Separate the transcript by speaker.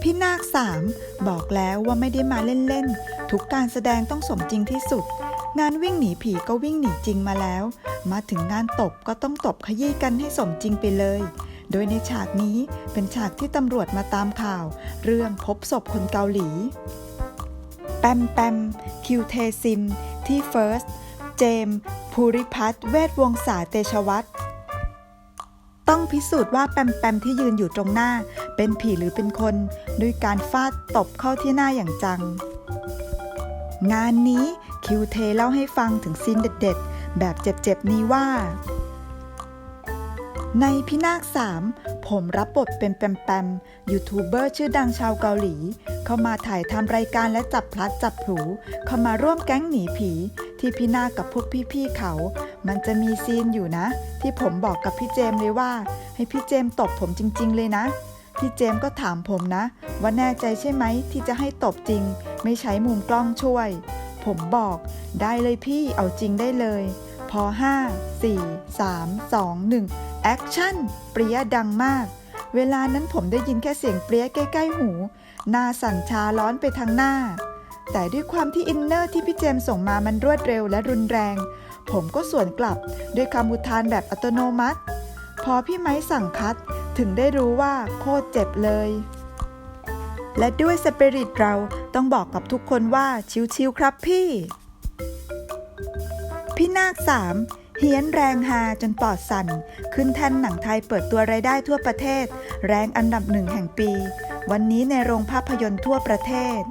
Speaker 1: พี่นาคสามบอกแล้วว่าไม่ได้มาเล่นๆ ทุกการแสดงต้องสมจริงที่สุด งานวิ่งหนีผีก็วิ่งหนีจริงมาแล้ว มาถึงงานตบก็ต้องตบขยี้กันให้สมจริงไปเลย โดยในฉากนี้เป็นฉากที่ตำรวจมาตามข่าว เรื่องพบศพคนเกาหลี แปมแปมคิวเทซินที่เฟิร์ส เจม ภูริพัฒน์เวทวงศาเตชวัฒน์ ต้องพิสูจน์ว่าแปมแปมที่ยืนอยู่ตรงหน้า เป็นผีหรือเป็นคนด้วยการฟาดตบเข้าที่หน้าอย่างจัง งานนี้คิวเทเล่าให้ฟังถึงซีนเด็ดๆ แบบเจ็บๆ นี้ว่า ในพินาคสามผมรับบทเป็นแปมแปมยูทูบเบอร์ชื่อดังชาวเกาหลี เข้ามาถ่ายทำรายการและจับพลัดจับผลูเข้ามาร่วมแก๊งหนีผี ที่พี่นาคกับพวกพี่ๆเขา มันจะมีซีนอยู่นะ ที่ผมบอกกับพี่เจมเลยว่า ให้พี่เจมตบผมจริง ๆ เลยนะ พี่เจมก็ถามผมนะ ว่าแน่ใจใช่ไหมที่จะให้ตบจริง ไม่ใช้มุมกล้องช่วย ผมบอกได้เลยพี่เอาจริงได้เลย พอ 5 4 3 2 1แอคชั่นเปรี้ยดังมาก เวลานั้นผมได้ยินแค่เสียงเปรี้ยใกล้ๆหูหน้าสั่นชาร้อนไปทางหน้า แต่ด้วยความที่อินเนอร์ที่พี่เจมส่งมามันรวดเร็วและรุนแรง ผมก็สวนกลับด้วยคำอุทานแบบอัตโนมัติ พอพี่ไม้สั่งคัดถึงได้รู้ว่าโคตรเจ็บเลย และด้วยสปิริตเราต้องบอกกับทุกคนว่าชิวๆครับพี่ พี่นาคสามเฮียนแรงฮาจนปอดสั่น ขึ้นแท่นหนังไทยเปิดตัวรายได้ทั่วประเทศ แรงอันดับหนึ่งแห่งปี วันนี้ในโรงภาพยนตร์ทั่วประเทศ